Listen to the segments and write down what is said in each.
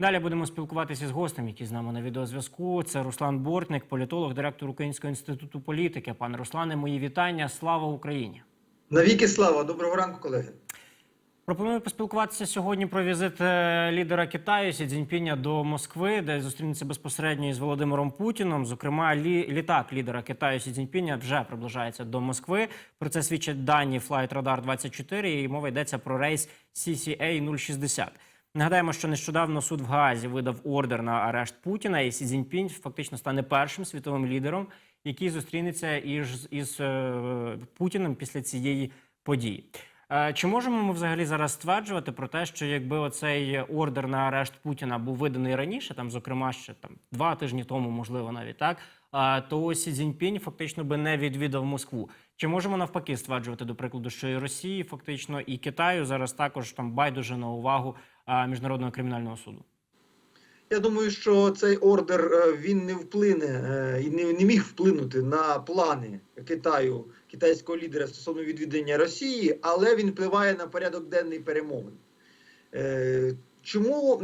Далі будемо спілкуватися з гостем, який з нами на відеозв'язку. Це Руслан Бортник, політолог, директор Українського інституту політики. Пане Руслане, мої вітання. Слава Україні! Навіки слава, доброго ранку, колеги. Пропоную поспілкуватися сьогодні про візит е, лідера Китаю Сі Цзіньпіня до Москви, де зустрінеться безпосередньо із Володимиром Путіном. Зокрема, лі, літак лідера Китаю Сі Цзіньпіня вже приближається до Москви. Про це свідчать дані Flight Radar 24 і мова йдеться про рейс CCA 060. Нагадаємо, що нещодавно суд в Гаазі видав ордер на арешт Путіна, і Сі Цзіньпінь фактично стане першим світовим лідером, який зустрінеться із, із е, Путіним після цієї події. Е, Чи можемо ми взагалі зараз стверджувати про те, що якби оцей ордер на арешт Путіна був виданий раніше, там, зокрема, ще там два тижні тому, можливо, навіть так, то Сі Цзіньпінь фактично би не відвідав Москву. Чи можемо навпаки стверджувати, до прикладу, що і Росії, фактично, і Китаю зараз також там байдуже на увагу міжнародного кримінального суду? Я думаю, що цей ордер е, він не вплине е, і не, міг вплинути на плани Китаю, китайського лідера стосовно відвідання Росії, але він впливає на порядок денний перемовин. Е, Чому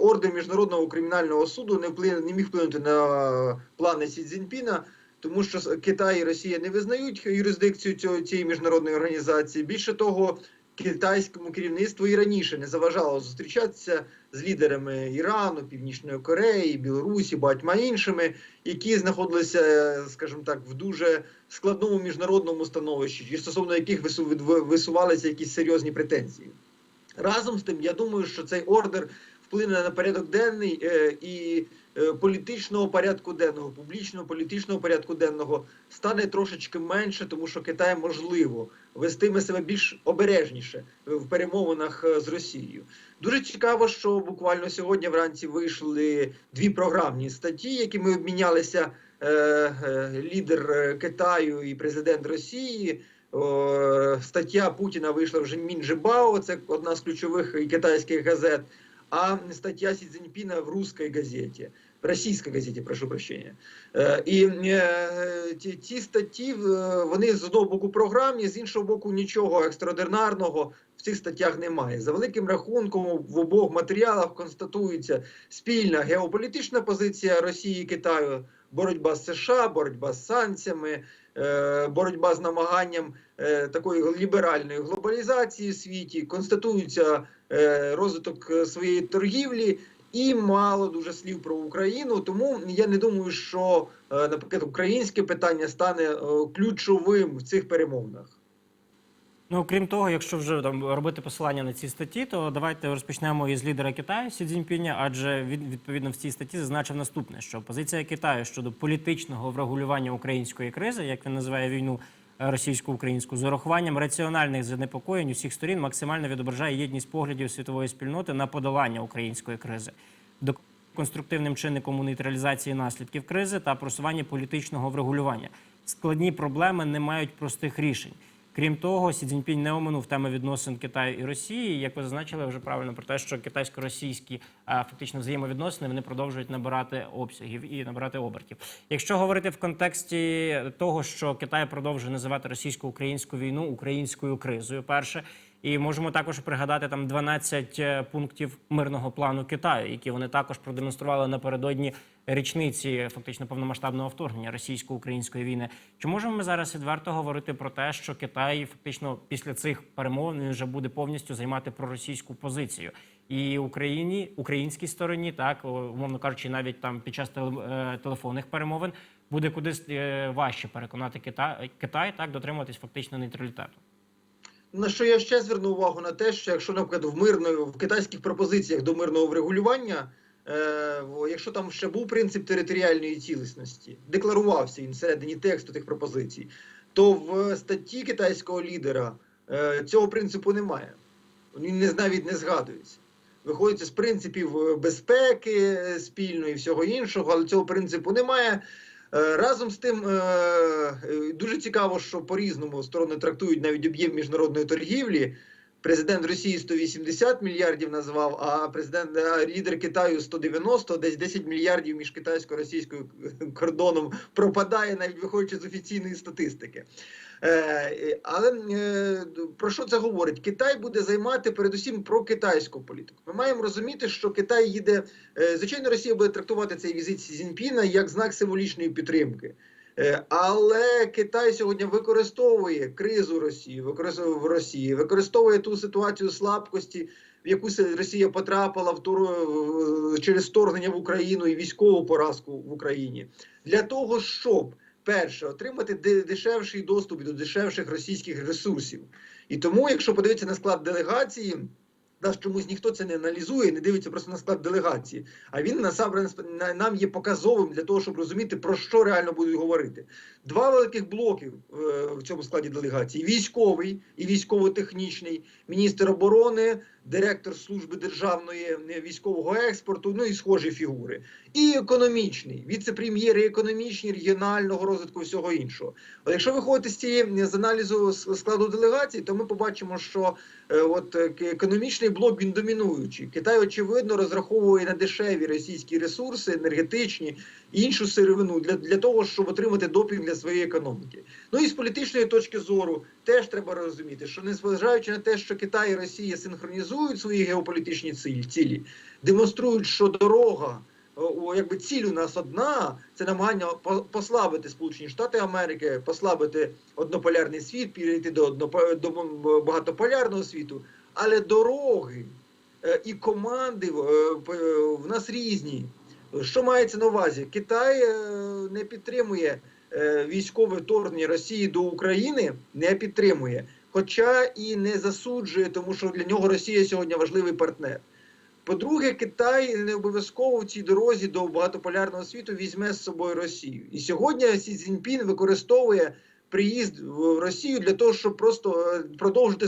ордер міжнародного кримінального суду не вплине, не міг вплинути на плани Сі Цзіньпіна? Тому що Китай і Росія не визнають юрисдикцію цього цієї міжнародної організації. Більше того, китайському керівництву і раніше не заважало зустрічатися з лідерами Ірану, Північної Кореї, Білорусі, багатьма іншими, які знаходилися, скажімо так, в дуже складному міжнародному становищі, і стосовно яких вису- висувалися якісь серйозні претензії. Разом з тим, я думаю, що цей ордер вплине на порядок денний е, і політичного порядку денного, публічного політичного порядку денного стане трошечки менше, тому що Китай можливо вестиме себе більш обережніше в перемовинах е, з Росією. Дуже цікаво, що буквально сьогодні вранці вийшли дві програмні статті, якими обмінялися е, е, лідер е, Китаю і президент Росії. О, стаття Путіна вийшла в Жінмінджибао, це одна з ключових китайських газет. А стаття Сі Цзіньпіна в русській газеті, російській газеті, прошу прощення. Е, І е, ті, ті статті е, вони з одного боку програмні, з іншого боку, нічого екстраординарного в цих статтях немає. За великим рахунком в обох матеріалах констатується спільна геополітична позиція Росії і Китаю, боротьба з США, боротьба з санкціями, боротьба з намаганням такої ліберальної глобалізації в світі, констатується розвиток своєї торгівлі. І мало дуже слів про Україну, тому я не думаю, що, е, наприклад, українське питання стане е, ключовим в цих перемовинах. Ну, крім того, якщо вже там робити посилання на ці статті, то давайте розпочнемо із лідера Китаю Сі Цзіньпіня, адже він відповідно в цій статті зазначив наступне: що позиція Китаю щодо політичного врегулювання української кризи, як він називає війну російсько-українську, з урахуванням раціональних занепокоєнь усіх сторін максимально відображає єдність поглядів світової спільноти на подолання української кризи. Конструктивним чинником у нейтралізації наслідків кризи та просування політичного врегулювання. Складні проблеми не мають простих рішень. Крім того, Сі Цзіньпінь не оминув теми відносин Китаю і Росії. Як ви зазначили вже правильно про те, що китайсько-російські а, фактично взаємовідносини вони продовжують набирати обсягів і набирати обертів. Якщо говорити в контексті того, що Китай продовжує називати російсько-українську війну українською кризою, перше. І можемо також пригадати там 12 е, пунктів мирного плану Китаю, які вони також продемонстрували напередодні річниці фактично повномасштабного вторгнення російсько-української війни. Чи можемо ми зараз відверто говорити про те, що Китай фактично після цих перемовин він вже буде повністю займати проросійську позицію і Україні, українській стороні, так умовно кажучи, навіть там під час е, телефонних перемовин буде кудись е, важче переконати Китай, Китай так дотримуватись фактично нейтралітету. На що я ще зверну увагу на те, що якщо, наприклад, в мирної в китайських пропозиціях до мирного врегулювання, е, якщо там ще був принцип територіальної цілісності, декларувався він всередині тексту тих пропозицій, то в статті китайського лідера е, цього принципу немає. Він не навіть не згадується. Виходить з принципів е, безпеки е, спільної і всього іншого, але цього принципу немає. Е, Разом з тим, е, е, дуже цікаво, що по-різному сторони трактують навіть об'єм міжнародної торгівлі. Президент Росії 180 мільярдів назвав, а президент а лідер Китаю 190, десь 10 мільярдів між китайсько-російською кордоном пропадає, навіть виходячи з офіційної статистики. Е, але е, про що це говорить? Китай буде займати передусім про китайську політику. Ми маємо розуміти, що Китай їде. е, звичайно, Росія буде трактувати цей візит Сі як знак символічної підтримки. Але Китай сьогодні використовує кризу Росії, використовує в Росії, використовує ту ситуацію слабкості, в яку Росія потрапила в- через вторгнення в Україну і військову поразку в Україні для того, щоб перше отримати дешевший доступ до дешевших російських ресурсів. І тому, якщо подивитися на склад делегації. Нас чомусь ніхто це не аналізує, не дивиться просто на склад делегації. А він насамперед нам є показовим для того, щоб розуміти, про що реально будуть говорити. Два великих блоків е, в цьому складі делегації: військовий і військово-технічний, міністр оборони, директор служби державної е, військового експорту, ну і схожі фігури. І економічний, віце-прем'єри економічні, регіонального розвитку всього іншого. От якщо виходити з цієї з аналізу складу делегації, то ми побачимо, що е, от е, економічний блок він домінуючий. Китай очевидно розраховує на дешеві російські ресурси, енергетичні іншу сировину для, для того, щоб отримати допінг для своєї економіки. Ну і з політичної точки зору теж треба розуміти, що незважаючи на те, що Китай і Росія синхронізують свої геополітичні цілі, демонструють, що дорога. о, Якби ціль у нас одна, це намагання по- послабити Сполучені Штати Америки, послабити однополярний світ, перейти до, до багатополярного світу. Але дороги е, і команди е, в нас різні. Що мається на увазі? Китай е, не підтримує е, військове вторгнення Росії до України, не підтримує, хоча і не засуджує, тому що для нього Росія сьогодні важливий партнер. По-друге, Китай не обов'язково в цій дорозі до багатополярного світу візьме з собою Росію. І сьогодні Сі Цзіньпін використовує приїзд в Росію для того, щоб просто е, продовжити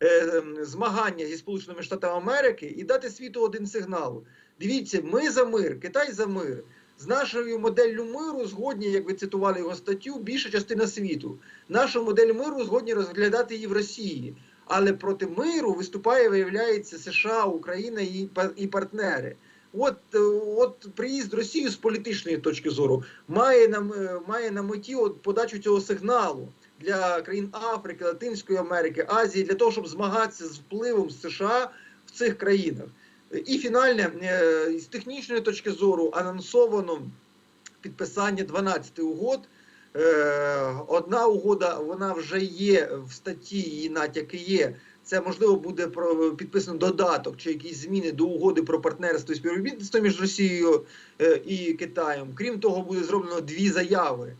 е, ем, змагання зі Сполученими Штатами Америки і дати світу один сигнал. Дивіться, ми за мир, Китай за мир. З нашою моделлю миру згодні, як ви цитували його статтю, більша частина світу. Нашу модель миру згодні розглядати її в Росії. Але проти миру виступає, виявляється, США, Україна і партнери. От, е, от приїзд Росії з політичної точки зору має на, має на меті от подачу цього сигналу для країн Африки, Латинської Америки, Азії, для того, щоб змагатися з впливом США в цих країнах. І фінальне, е, з технічної точки зору, анонсовано підписання 12 угод. Е, Одна угода вона вже є в статті, її натяки є. Це можливо буде про підписано додаток чи якісь зміни до угоди про партнерство і співробітництво між Росією е, і Китаєм. Крім того, буде зроблено дві заяви.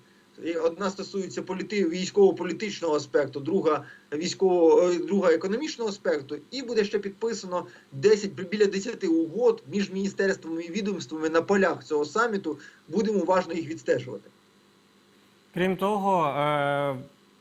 Одна стосується політи... військово-політичного аспекту, друга військово, е, друга економічного аспекту, і буде ще підписано 10, біля 10 угод між міністерствами і відомствами на полях цього саміту. Будемо уважно їх відстежувати. Крім того, е,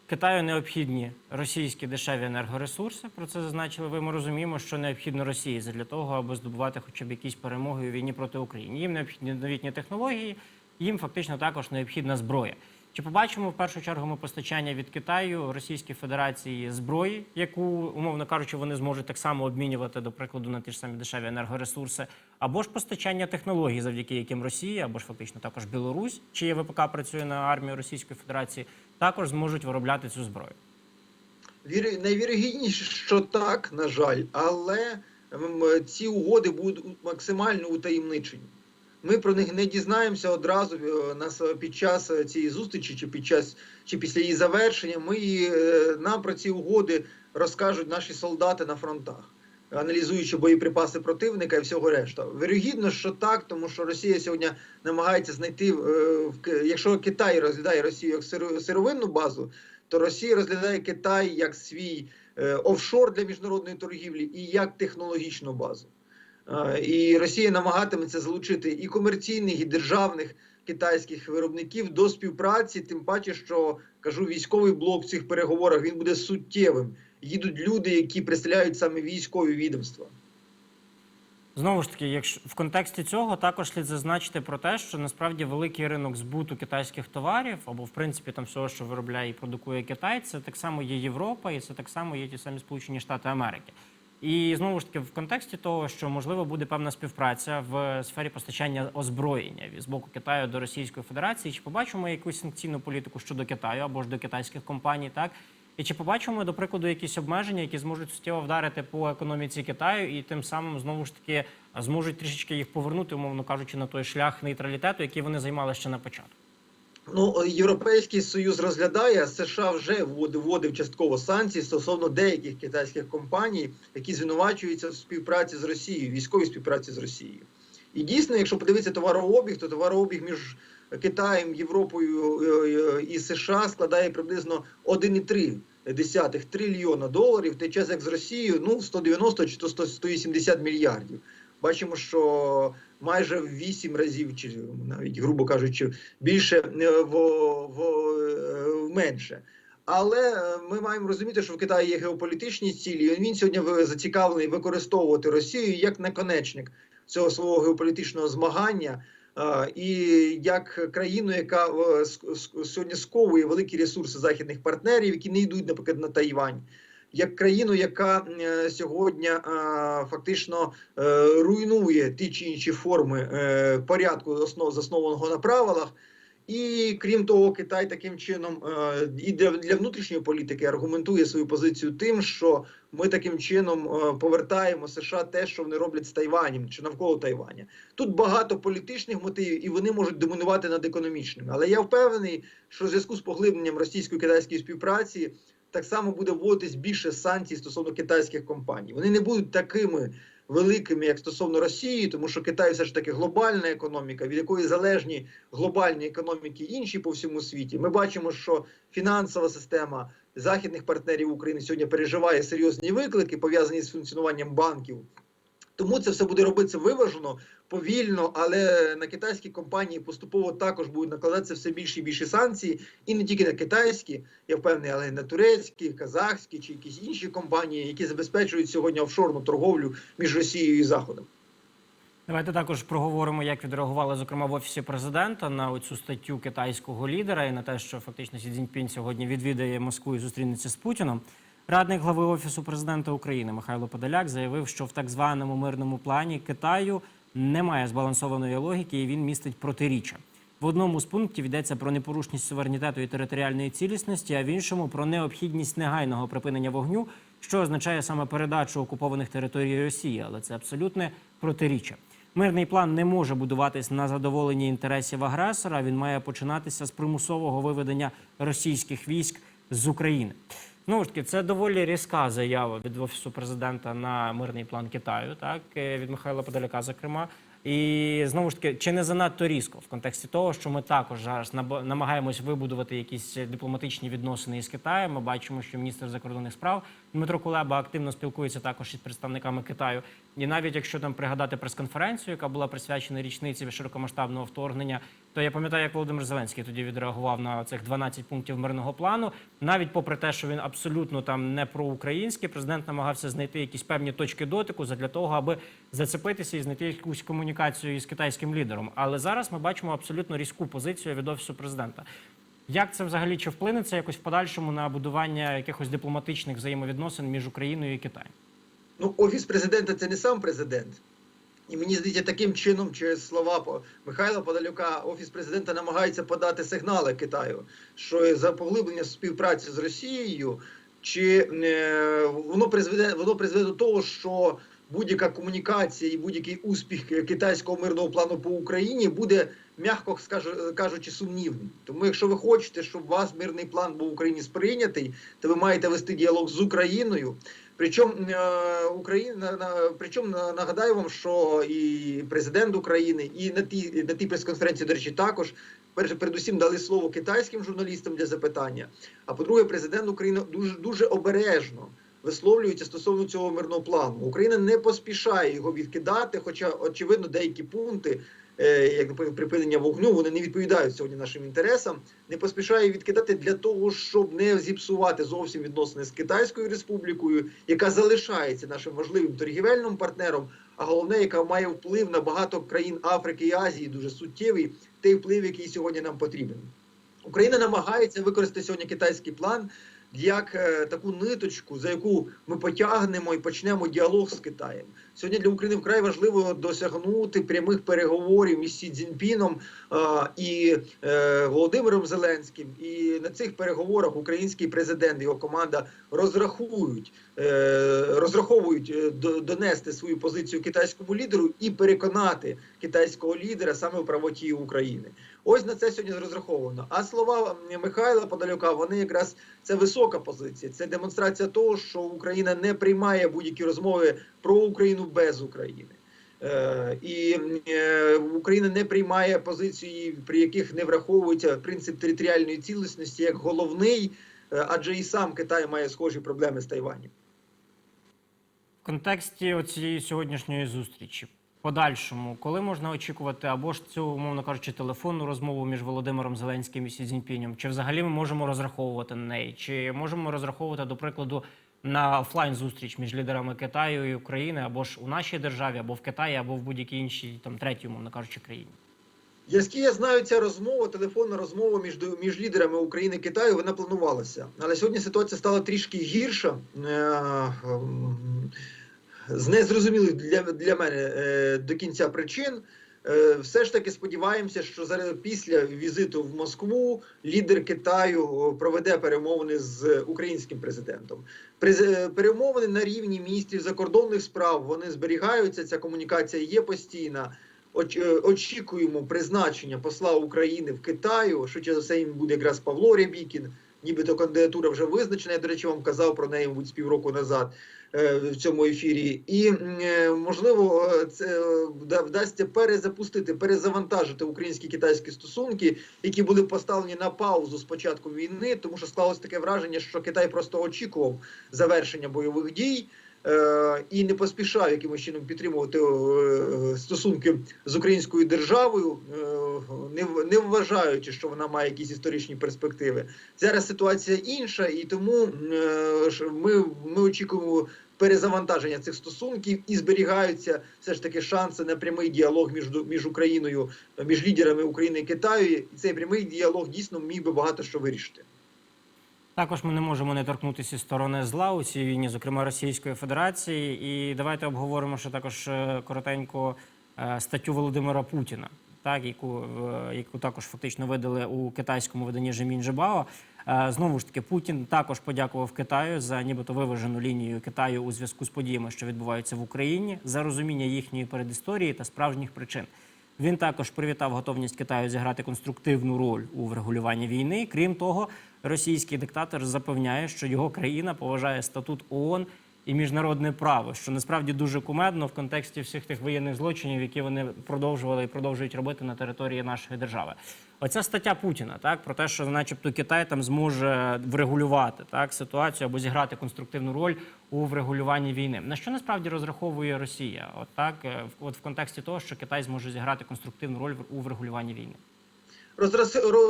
Китаю необхідні російські дешеві енергоресурси. Про це зазначили ви. Ми розуміємо, що необхідно Росії для того, аби здобувати хоча б якісь перемоги у війні проти України. Їм необхідні новітні технології, їм фактично також необхідна зброя. Чи побачимо в першу чергу ми постачання від Китаю Російській Федерації зброї, яку, умовно кажучи, вони зможуть так само обмінювати, до прикладу, на ті ж самі дешеві енергоресурси, або ж постачання технологій, завдяки яким Росія, або ж фактично також Білорусь, чиє ВПК працює на армію Російської Федерації, також зможуть виробляти цю зброю. Вір... Найвірогідніше, що так, на жаль, але ці угоди будуть максимально утаємничені. Ми про них не дізнаємося одразу е, нас е, під час е, цієї зустрічі, чи під час чи після її завершення. Ми нам про ці угоди розкажуть наші солдати на фронтах, аналізуючи боєприпаси противника і всього решта. Вірогідно, що так, тому що Росія сьогодні намагається знайти, е, якщо Китай розглядає Росію як сиро- сировинну базу, то Росія розглядає Китай як свій е, офшор для міжнародної торгівлі і як технологічну базу. Е, І Росія намагатиметься залучити і комерційних, і державних китайських виробників до співпраці, тим паче, що кажу, військовий блок в цих переговорах він буде суттєвим. Їдуть люди, які представляють саме військові відомства. Знову ж таки, якщо в контексті цього також слід зазначити про те, що насправді великий ринок збуту китайських товарів, або в принципі там всього, що виробляє і продукує Китай, це так само є Європа, і це так само є ті самі Сполучені Штати Америки. І знову ж таки, в контексті того, що можливо буде певна співпраця в сфері постачання озброєння з боку Китаю до Російської Федерації, чи побачимо якусь санкційну політику щодо Китаю або ж до китайських компаній, так і чи побачимо, до прикладу, якісь обмеження, які зможуть суттєво вдарити по економіці Китаю, і тим самим знову ж таки зможуть трішечки їх повернути, умовно кажучи, на той шлях нейтралітету, який вони займали ще на початку. Ну, Європейський Союз розглядає, США вже вводив, частково санкції стосовно деяких китайських компаній, які звинувачуються в співпраці з Росією, військовій співпраці з Росією. І дійсно, якщо подивитися товарообіг, то товарообіг між Китаєм, Європою е, е, і США складає приблизно 1,3 трильйона доларів, в той час як з Росією ну 190 чи то 100 180 мільярдів. Бачимо, що майже в 8 разів, чи навіть, грубо кажучи, більше е, в, в, е, менше. Але ми маємо розуміти, що в Китаї є геополітичні цілі. Він сьогодні зацікавлений використовувати Росію як наконечник цього свого геополітичного змагання. Е, І як країну, яка е, сьогодні сковує великі ресурси західних партнерів, які не йдуть, наприклад, на Тайвань, як країну, яка е, сьогодні фактично руйнує ті чи інші форми порядку, основ заснованого на правилах. І крім того, Китай таким чином е, і для, внутрішньої політики аргументує свою позицію тим, що ми таким чином е, повертаємо США те, що вони роблять з Тайванем чи навколо Тайваня. Тут багато політичних мотивів, і вони можуть домінувати над економічними. Але я впевнений, що в зв'язку з поглибленням російсько-китайської співпраці так само буде вводитись більше санкцій стосовно китайських компаній. Вони не будуть такими великими, як стосовно Росії, тому що Китай все ж таки глобальна економіка, від якої залежні глобальні економіки інші по всьому світі. Ми бачимо, що фінансова система західних партнерів України сьогодні переживає серйозні виклики, пов'язані з функціонуванням банків. Тому це все буде робитися виважено, повільно, але на китайські компанії поступово також будуть накладатися все більше і більше санкцій, і не тільки на китайські, я впевнений, але й на турецькі, казахські чи якісь інші компанії, які забезпечують сьогодні офшорну торговлю між Росією і Заходом. Давайте також проговоримо, як відреагували, зокрема, в офісі президента на цю статтю китайського лідера і на те, що фактично Сі Цзіньпінь сьогодні відвідає Москву і зустрінеться з Путіном. Радник глави офісу президента України Михайло Подоляк заявив, що в так званому мирному плані Китаю немає збалансованої логіки, і він містить протиріччя. В одному з пунктів йдеться про непорушність суверенітету і територіальної цілісності, а в іншому про необхідність негайного припинення вогню, що означає саме передачу окупованих територій Росії, але це абсолютне протиріччя. Мирний план не може будуватись на задоволенні інтересів агресора. Він має починатися з примусового виведення російських військ з України. Знову ж таки, це доволі різка заява від офісу президента на мирний план Китаю, так е, від Михайла Подоляка, зокрема. І знову ж таки, чи не занадто різко в контексті того, що ми також зараз намагаємось вибудувати якісь дипломатичні відносини із Китаєм. Ми бачимо, що міністр закордонних справ Дмитро Кулеба активно спілкується також із представниками Китаю. І навіть якщо там пригадати прес-конференцію, яка була присвячена річниці широкомасштабного вторгнення, то я пам'ятаю, як Володимир Зеленський тоді відреагував на цих 12 пунктів мирного плану. Навіть попри те, що він абсолютно там не проукраїнський, президент намагався знайти якісь певні точки дотику для того, аби зацепитися і знайти якусь комунікацію із китайським лідером. Але зараз ми бачимо абсолютно різку позицію від офісу президента. Як це взагалі чи вплине це якось в подальшому на будування якихось дипломатичних взаємовідносин між Україною і Китаєм? Ну, офіс президента це не сам президент. І мені здається, таким чином, через слова Михайла Подалюка, офіс президента намагається подати сигнали Китаю, що за поглиблення співпраці з Росією, чи е, воно призведе воно призведе до того, що будь-яка комунікація і будь-який успіх китайського мирного плану по Україні буде, м'яко кажучи, сумнівним. Тому, якщо ви хочете, щоб у вас мирний план був в Україні сприйнятий, то ви маєте вести діалог з Україною. Причому е, Україна на причому на- нагадаю вам, що і президент України, і на тій на тій прес-конференції, до речі, також передусім дали слово китайським журналістам для запитання. А по-друге, президент України дуже дуже обережно висловлюється стосовно цього мирного плану. Україна не поспішає його відкидати, хоча очевидно деякі пункти. Е, Як припинення вогню, вони не відповідають сьогодні нашим інтересам, не поспішає відкидати для того, щоб не зіпсувати зовсім відносини з Китайською республікою, яка залишається нашим важливим торгівельним партнером, а головне, яка має вплив на багато країн Африки і Азії, дуже суттєвий той вплив, який сьогодні нам потрібен. Україна намагається використати сьогодні китайський план як е, таку ниточку, за яку ми потягнемо і почнемо діалог з Китаєм. Сьогодні для України вкрай важливо досягнути прямих переговорів між Сі Цзіньпіном е, і е, Володимиром Зеленським. І на цих переговорах український президент і його команда розрахують, розраховують до- донести свою позицію китайському лідеру і переконати китайського лідера саме в правоті України. Ось на це сьогодні розраховано. А слова Михайла Подалюка, вони якраз це висока позиція. Це демонстрація того, що Україна не приймає будь-які розмови про Україну без України. Е, і е, Україна не приймає позиції, при яких не враховується принцип територіальної цілісності як головний, е, адже і сам Китай має схожі проблеми з Тайванем. В контексті цієї сьогоднішньої зустрічі, подальшому, коли можна очікувати або ж цю, умовно кажучи, телефонну розмову між Володимиром Зеленським і Сі Цзіньпінем, чи взагалі ми можемо розраховувати на неї, чи можемо розраховувати, до прикладу, на офлайн зустріч між лідерами Китаю і України, або ж у нашій державі, або в Китаї, або в будь-якій іншій там третій, умовно кажучи, країні. Яські я знаю, ця розмова, телефонна розмова між, між лідерами України і Китаю, вона планувалася. Але сьогодні ситуація стала трішки гірша. Е, ем, З незрозумілих для, для мене е, до кінця причин. Е, Все ж таки сподіваємося, що зараз після візиту в Москву лідер Китаю проведе перемовини з українським президентом. През- Перемовини на рівні міністрів закордонних справ вони зберігаються. Ця комунікація є постійна. Оч- е, очікуємо призначення посла України в Китаю. Швидше за все, їм буде якраз Павло Рябікін. Нібито кандидатура вже визначена. Я, до речі, вам казав про неї, мабуть, з півроку назад е, в цьому ефірі. І е, можливо, е, це вдасться перезапустити, перезавантажити українські китайські стосунки, які були поставлені на паузу з початку війни, тому що склалось таке враження, що Китай просто очікував завершення бойових дій. Е, І не поспішав якимось чином підтримувати е, стосунки з українською державою, е, не вважаючи, що вона має якісь історичні перспективи. Зараз ситуація інша, і тому ми, ми очікуємо перезавантаження цих стосунків і зберігаються все ж таки шанси на прямий діалог між, між Україною, між лідерами України і Китаю. І цей прямий діалог дійсно міг би багато що вирішити. Також ми не можемо не торкнутися сторони зла у цій війні, зокрема Російської Федерації. І давайте обговоримо ще також е, коротенько е, статтю Володимира Путіна, так яку, е, яку також фактично видали у китайському виданні Жемін Жибао. Е, Знову ж таки, Путін також подякував Китаю за нібито виважену лінію Китаю у зв'язку з подіями, що відбуваються в Україні, за розуміння їхньої передісторії та справжніх причин. Він також привітав готовність Китаю зіграти конструктивну роль у врегулюванні війни. Крім того, російський диктатор запевняє, що його країна поважає статут ООН і міжнародне право, що насправді дуже кумедно в контексті всіх тих воєнних злочинів, які вони продовжували і продовжують робити на території нашої держави. Оця стаття Путіна, так про те, що, начебто, Китай там зможе врегулювати так ситуацію або зіграти конструктивну роль у врегулюванні війни. На що насправді розраховує Росія? От так, е, от в контексті того, що Китай зможе зіграти конструктивну роль у врегулюванні війни.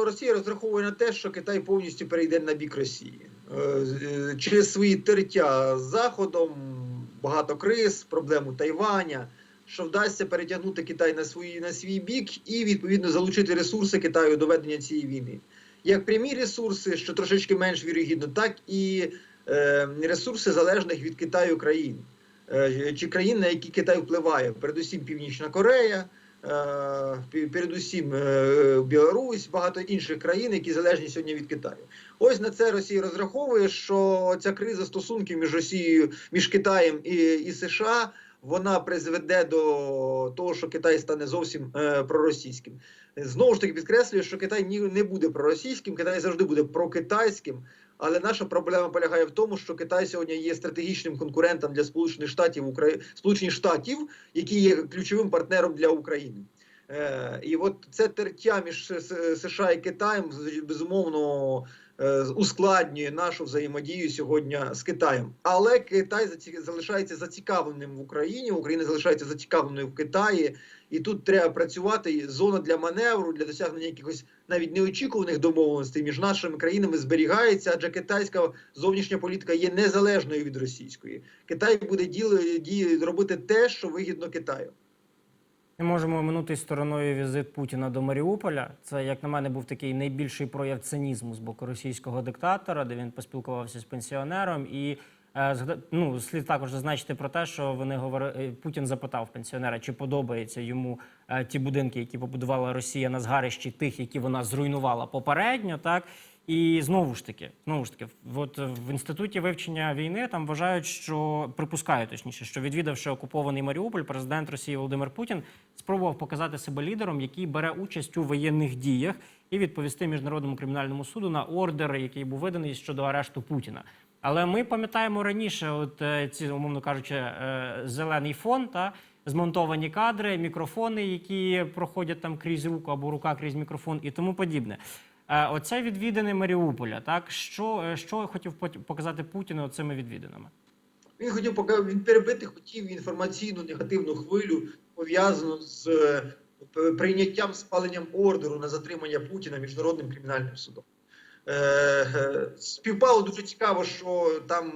Росія розраховує на те, що Китай повністю перейде на бік Росії Е, е, через свої тертя з Заходом, багато криз, проблему Тайваня. Що вдасться перетягнути Китай на свій, на свій бік і відповідно залучити ресурси Китаю до ведення цієї війни. Як прямі ресурси, що трошечки менш вірогідно, так і е, ресурси залежних від Китаю країн е, чи країн, на які Китай впливає, передусім Північна Корея, е, передусім е, Білорусь, багато інших країн, які залежні сьогодні від Китаю. Ось на це Росія розраховує, що ця криза стосунків між Росією, між Китаєм і, і США. Вона призведе до того, що Китай стане зовсім е, проросійським. Знову ж таки підкреслюю, що Китай ні не буде проросійським, Китай завжди буде прокитайським. Але наша проблема полягає в тому, що Китай сьогодні є стратегічним конкурентом для Сполучених Штатів Украї... Сполучених Штатів, які є ключовим партнером для України. Е, і от це тертя між США і Китаєм безумовно ускладнює нашу взаємодію сьогодні з Китаєм. Але Китай залишається зацікавленим в Україні. Україна залишається зацікавленою в Китаї, і тут треба працювати. Зона для маневру для досягнення якихось навіть неочікуваних домовленостей між нашими країнами зберігається, адже китайська зовнішня політика є незалежною від російської. Китай буде діли, ді, робити те, що вигідно Китаю. Не можемо минути стороною візит Путіна до Маріуполя. Це, як на мене, був такий найбільший прояв цинізму з боку російського диктатора, де він поспілкувався з пенсіонером. І е, ну, слід також зазначити про те, що вони говорили. Путін запитав пенсіонера, чи подобаються йому е, ті будинки, які побудувала Росія на згарищі тих, які вона зруйнувала попередньо, так. І знову ж таки, знову ж таки, от в інституті вивчення війни там вважають, що припускають точніше, що відвідавши окупований Маріуполь, президент Росії Володимир Путін спробував показати себе лідером, який бере участь у воєнних діях, і відповісти міжнародному кримінальному суду на ордер, який був виданий щодо арешту Путіна. Але ми пам'ятаємо раніше, от е, ці умовно кажучи, е, зелений фон та змонтовані кадри, мікрофони, які проходять там крізь руку або рука крізь мікрофон і тому подібне. Е, Оце відвідини Маріуполя. Так що, е, що хотів показати Путіну цими відвідинами? Він хотів поки він перебити хотів інформаційну негативну хвилю, пов'язану з е, прийняттям спаленням ордеру на затримання Путіна міжнародним кримінальним судом. Співпало дуже цікаво, що там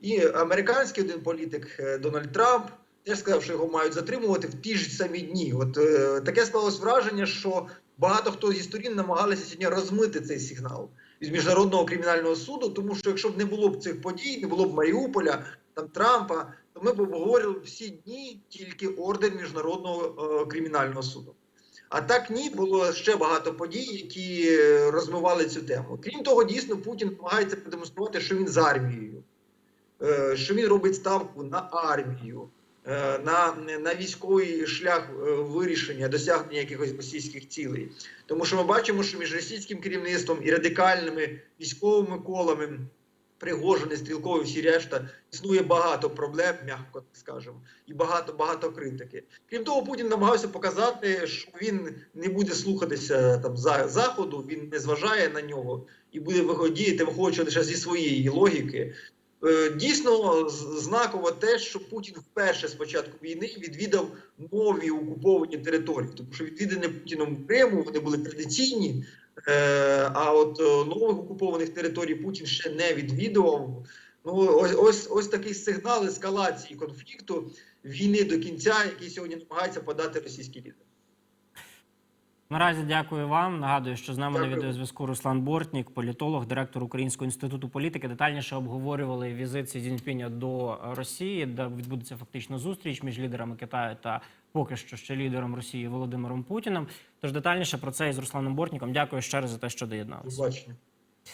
і американський один політик Дональд Трамп теж сказав, що його мають затримувати в ті ж самі дні. От таке склалось враження, що багато хто зі сторін намагалися сьогодні розмити цей сигнал від міжнародного кримінального суду, тому що якщо б не було б цих подій, не було б Маріуполя, там Трампа, то ми б обговорювали всі дні тільки ордер міжнародного е, кримінального суду. А так ні, було ще багато подій, які розмивали цю тему. Крім того, дійсно Путін намагається продемонструвати, що він з армією, е, що він робить ставку на армію, на, на військовий шлях е, вирішення, досягнення якихось російських цілей. Тому що ми бачимо, що між російським керівництвом і радикальними військовими колами. Пригожини, стрілкові, всі решта існує багато проблем, м'яко скажемо, і багато багато критики. Крім того, Путін намагався показати, що він не буде слухатися там за заходу, він не зважає на нього і буде виход- діяти, виходячи лише зі своєї логіки. Е, Дійсно, знаково те, що Путін вперше з початку війни відвідав нові окуповані території, тому що відвідані Путіном Криму вони були традиційні. Е, а от е, нових окупованих територій Путін ще не відвідував. Ну ось ось ось такий сигнал ескалації конфлікту війни до кінця, який сьогодні намагається подати російський лідер. Наразі дякую вам. Нагадую, що з нами на Дякую. відеозв'язку Руслан Бортнік, політолог, директор Українського інституту політики. Детальніше обговорювали візит Сі Цзіньпіня до Росії, де відбудеться фактично зустріч між лідерами Китаю та поки що ще лідером Росії Володимиром Путіним. Тож детальніше про це із Русланом Бортніком. Дякую ще раз за те, що доєдналися.